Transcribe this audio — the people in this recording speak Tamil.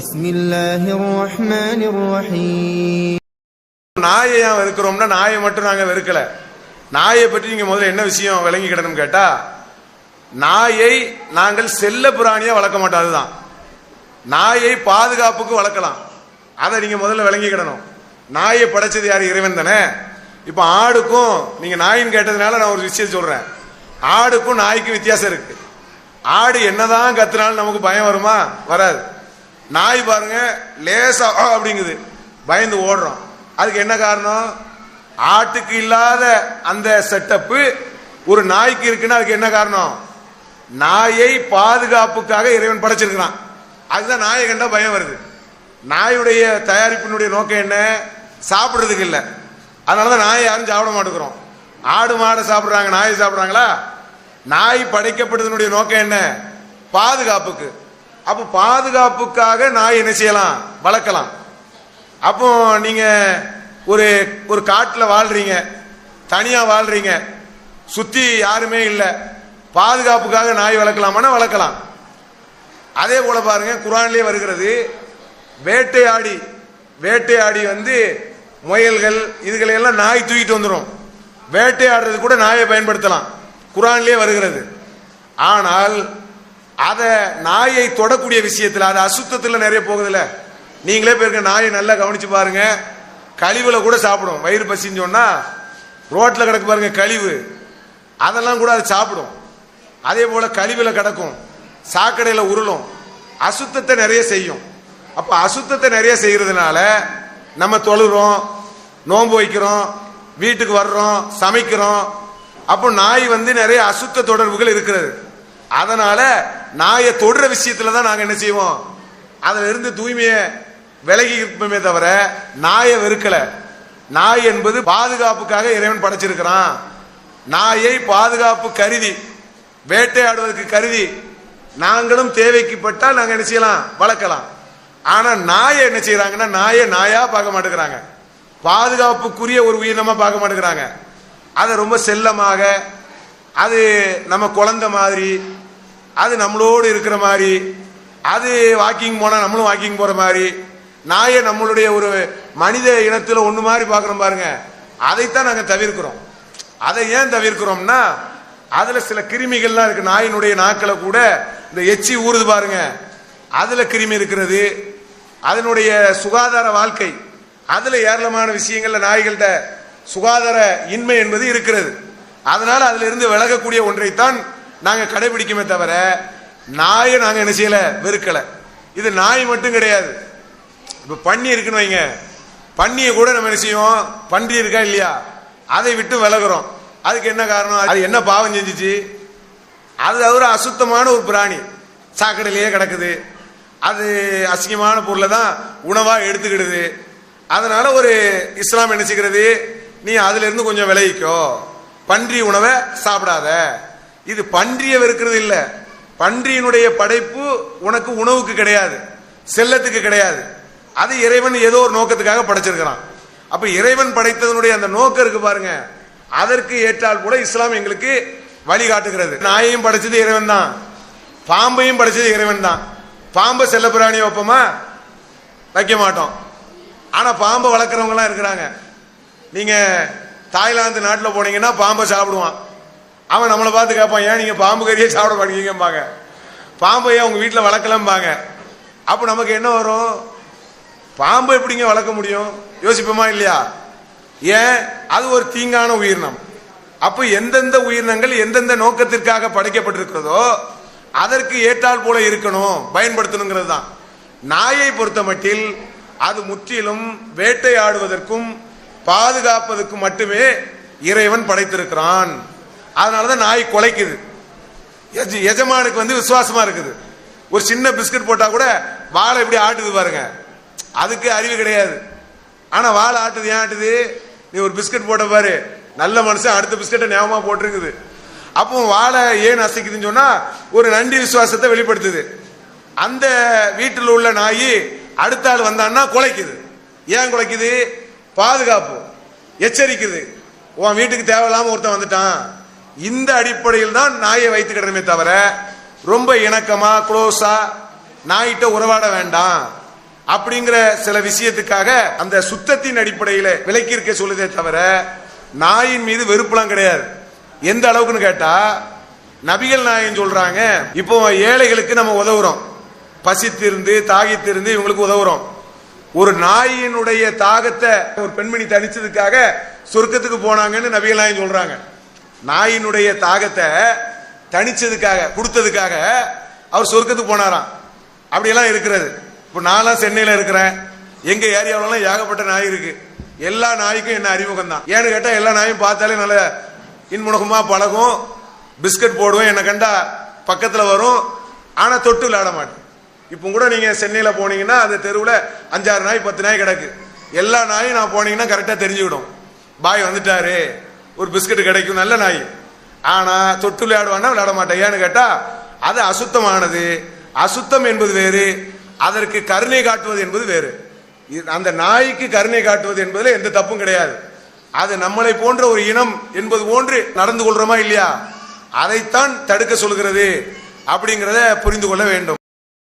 بسم الله الرحمن الرحيم நாயை ஏன் வெறுக்கிறோம்னா நாயை மட்டும் நாங்க வெறுக்கல நாயை பற்றி நீங்க முதல்ல என்ன விஷயம் விளங்கிக்கிடணும் கேட்டா நாயை நாங்கள் செல்ல பிராணியா வளர்க்க மாட்டோம் அதுதான் நாயை பாதுகாப்புக்கு வளர்க்கலாம் அதை நீங்க முதல்ல விளங்கிக்கிடணும் நாயை படைச்சது யார் இறைவன் தானே இப்ப ஆடுக்கும் நீங்க நாயின்னு கேட்டதுனால நான் ஒரு விஷயம் சொல்றேன் ஆடுக்கும் நாய்க்கும் வித்தியாசம் இருக்கு ஆடு என்னதான் கத்துனாலும் நமக்கு பயம் வருமா வராது நாய் பாருங்க லேசா அப்படிங்குது. பயந்து ஓடுறோம். அதுக்கு என்ன காரணம்? ஆட்டுக்கு இல்லாத அந்த செட்டப்பு ஒரு நாய்க்கு இருக்குன்னா அதுக்கு என்ன காரணம்? நாயை பாதுகாப்புக்காக இறைவன் படைச்சிருக்கிறான். அதுதான் நாயை கண்டா பயம் வருது. நாயுடைய தயாரிப்பினுடைய நோக்கம் என்ன? சாப்பிடுறதுக்கு இல்லை. அதனாலதான் நாயை யாரும் சாப்பிட மாட்டேங்கிறோம் ஆடு மாடை சாப்பிட்றாங்க நாயை சாப்பிட்றாங்களா? நாய் படைக்கப்படுதனுடைய நோக்கம் என்ன? பாதுகாப்புக்கு. அப்போ பாதுகாப்புக்காக நாய் என்ன செய்யலாம்? வளர்க்கலாம். அப்போ நீங்க ஒரு ஒரு காட்டில் வாழ்றீங்க. தனியா வாழ்றீங்க. சுத்தி யாருமே இல்லை. பாதுகாப்புக்காக நாய் வளர்க்கலாமான்னா வளர்க்கலாம். அதே போல பாருங்க குரான்லேயே வருகிறது வேட்டையாடி வேட்டையாடி வந்து முயல்கள் இதுகளையெல்லாம் நாய் தூக்கிட்டு வந்துடும் வேட்டையாடுறது கூட நாயை பயன்படுத்தலாம். குரான்லேயே வருகிறது. ஆனால் அத நாயை தொடக்கூடிய விஷயத்துல அது அசுத்தத்துல நிறைய போகுதுல்ல நீங்களே போயிருக்க நாயை நல்லா கவனிச்சு பாருங்க. கழிவுல கூட சாப்பிடும். வயிறு பசின்னு சொன்னா ரோட்ல கிடக்கு பாருங்க கழிவு. அதெல்லாம் கூட அது சாப்பிடும். அதே போல கழிவுல கிடக்கும். சாக்கடையில உருளும். அசுத்தத்தை நிறைய செய்யும். அப்ப அசுத்தத்தை நிறைய செய்யறதுனால நம்ம தொழுறோம் நோன்பு வைக்கிறோம் வீட்டுக்கு வர்றோம் சமைக்கிறோம். அப்போ நாய் வந்து நிறைய அசுத்த தொடர்புகள் இருக்கிறது. அதனால நாயை தொடுற விஷயத்துல தான் நாங்க என்ன செய்வோம்? அதுல இருந்து தூய்மையை விலகி இருப்போமே தவிர நாயை வெறுக்கல. நாய் என்பது பாதுகாப்புக்காக இறைவன் படைச்சிருக்கிறான். நாயை பாதுகாப்பு கருதி வேட்டையாடுவதற்கு கருதி நாங்களும் தேவைக்குப்பட்டால் நாங்கள் நாங்க என்ன செய்யலாம்? வளர்க்கலாம். ஆனா நாயை என்ன செய்யறாங்கன்னா நாயை நாயா பார்க்க மாட்டேங்கிறாங்க. பாதுகாப்புக்குரிய ஒரு உயிரினமா பார்க்க மாட்டேங்கிறாங்க. அதை ரொம்ப செல்லமாக அது நம்ம குழந்தை மாதிரி அது நம்மளோடு இருக்கிற மாதிரி அது வாக்கிங் போனால் நம்மளும் வாக்கிங் போகிற மாதிரி நாயை நம்மளுடைய ஒரு மனித இனத்தில் ஒன்று மாதிரி பார்க்குறோம் பாருங்க. அதைத்தான் நாங்கள் தவிர்க்கிறோம். அதை ஏன் தவிர்க்கிறோம்னா அதில் சில கிருமிகள்லாம் இருக்குது நாயினுடைய நாக்களை கூட இந்த எச்சி ஊறுது பாருங்க. அதில் கிருமி இருக்கிறது. அதனுடைய சுகாதார வாழ்க்கை. அதில் ஏராளமான விஷயங்களில் நாய்கள்கிட்ட சுகாதார இன்மை என்பது இருக்கிறது. அதனால் அதிலிருந்து விலகக்கூடிய ஒன்றைத்தான் நாங்க கடைபிடிக்குமே தவிர நாயை நாங்க என்ன செய்யல? வெறுக்கல. இது நாய் மட்டும் கிடையாது. இப்ப பன்னி இருக்குன்னு வைங்க. பன்னியை கூட நம்ம என்ன செய்வோம்? பன்றி இருக்கா இல்லையா? அதை விட்டு விலகுறோம். அதுக்கு என்ன காரணம்? அது என்ன பாவம் செஞ்சுச்சு? அது ஒரு அசுத்தமான ஒரு பிராணி. சாக்கடையிலேயே கிடக்குது. அது அசிங்கமான பொருளை தான் உணவா எடுத்துக்கிடுது. அதனால ஒரு இஸ்லாம் என்ன செய்கிறது? நீ அதுல இருந்து கொஞ்சம் விளைவிக்கோ பன்றி உணவை சாப்பிடாத. இது பன்றியை வெறுக்கிறது இல்ல. பன்றியினுடைய படைப்பு உனக்கு உணவுக்கு கிடையாது செல்லத்துக்கு கிடையாது. அது இறைவன் ஏதோ ஒரு நோக்கத்துக்காக படைச்சிருக்கிறான். அப்ப இறைவன் படைத்ததனுடைய அந்த நோக்கம் இருக்கு பாருங்க. அதற்கு ஏற்றால் கூட இஸ்லாம் எங்களுக்கு வழிகாட்டுகிறது. நாயையும் படைச்சது இறைவன் தான். பாம்பையும் படைச்சது இறைவன் தான். பாம்பை செல்லப்பிராணியை வைப்போமா? வைக்க மாட்டோம். ஆனா பாம்பை வளர்க்குறவங்க எல்லாம் இருக்கிறாங்க. நீங்க தாய்லாந்து நாட்டில் போனீங்கன்னா பாம்பை சாப்பிடுவான். அவன் நம்மளை பார்த்து கேட்பான் ஏன் நீங்க பாம்பு கறியே சாப்பிட மாட்டீங்கம்பாங்க பாம்பை ஏன் உங்க வீட்டில் வளர்க்கலம்பாங்க. அப்போ நமக்கு என்ன வரும்? பாம்பை எப்படிங்க வளர்க்க முடியும்? யோசிப்போமா இல்லையா? ஏன்? அது ஒரு தீங்கான உயிரினம். அப்போ எந்தெந்த உயிரினங்கள் எந்தெந்த நோக்கத்திற்காக படைக்கப்பட்டிருக்கிறதோ அதற்கு ஏற்றால் போல இருக்கணும் பயன்படுத்தணுங்கிறது தான். நாயை பொறுத்த மட்டில் அது முற்றிலும் வேட்டையாடுவதற்கும் பாதுகாப்பதற்கும் மட்டுமே இறைவன் படைத்திருக்கிறான். அதனால தான் நாய் குலைக்குது. எஜமானுக்கு வந்து விசுவாசமா இருக்குது. ஒரு சின்ன பிஸ்கட் போட்டா கூட வாழை இப்படி ஆட்டுது பாருங்க. அதுக்கு அறிவு கிடையாது. ஆனா வாழை ஆட்டுது ஏன் ஆட்டுது? நீ ஒரு பிஸ்கட் போட்ட பாரு. நல்ல மனுஷன் அடுத்த பிஸ்கட்டை ஞாபகமா போட்டிருக்குது. அப்போ வாழை ஏன் அசைக்குதுன்னு சொன்னா ஒரு நன்றி விசுவாசத்தை வெளிப்படுத்துது. அந்த வீட்டில் உள்ள நாய் அடுத்த ஆள் வந்தான்னா குலைக்குது. ஏன் குலைக்குது? பாதுகாப்பு. எச்சரிக்குது. உன் வீட்டுக்கு தேவையில்லாம ஒருத்தன் வந்துட்டான். இந்த அடிப்படையில் தான் நாயை வைத்துக்கிடணுமே தவிர ரொம்ப இணக்கமா குளோஸா நாயிட்ட உறவாட வேண்டாம் அப்படிங்கிற சில விஷயத்துக்காக அந்த சுத்தத்தின் அடிப்படையில விலக்கி இருக்க சொல்லுதே தவிர நாயின் மீது வெறுப்புலாம் கிடையாது. எந்த அளவுக்குன்னு கேட்டா நபிகள் நாயன் சொல்றாங்க இப்போ ஏழைகளுக்கு நம்ம உதவுறோம். பசித்திருந்து தாகித்திருந்து இவங்களுக்கு உதவுறோம். ஒரு நாயினுடைய தாகத்தை ஒரு பெண்மணி தணிச்சதுக்காக சொர்க்கத்துக்கு போனாங்கன்னு நபிகள் நாயன் சொல்றாங்க. நாயினுடைய தாகத்தை தணிச்சதுக்காக கொடுத்ததுக்காக அவர் சொர்க்கத்துக்கு போனாராம். அப்படியெல்லாம் இருக்கிறது. இப்போ நான்லாம் சென்னையில் இருக்கிறேன். எங்க ஏரியாவிலலாம் ஏகப்பட்ட நாய் இருக்கு. எல்லா நாய்க்கும் என்ன அறிமுகம் தான் ஏன்னு கேட்டால் எல்லா நாயும் பார்த்தாலே நல்ல இன்முகமா பழகும் பிஸ்கட் போடுவோம் என்னை கண்டா பக்கத்தில் வரும். ஆனால் தொட்டு விளையாட மாட்டேன். இப்போ கூட நீங்கள் சென்னையில் போனீங்கன்னா அந்த தெருவில் அஞ்சாறு நாய் பத்து நாய் கிடக்கு. எல்லா நாயும் நான் போனீங்கன்னா கரெக்டாக தெரிஞ்சுக்கிடும். பாய் வந்துட்டாரு. ஒரு பிஸ்கட் கிடைக்கும் நல்ல நாய். ஆனா தொட்டு விளையாடுவானா விளையாட மாட்டேன். ஏன்னு கேட்டா அது அசுத்தமானது. அசுத்தம் என்பது வேறு அதற்கு கருணை காட்டுவது என்பது வேறு. இது- அந்த நாய்க்கு கருணை காட்டுவது என்பதுல எந்த தப்பும் கிடையாது. அது நம்மளை போன்ற ஒரு இனம் என்பது போன்று நடந்து கொள்றோமா இல்லையா? அதைத்தான் தடுக்க சொல்கிறது அப்படிங்கிறத புரிந்து கொள்ள வேண்டும்.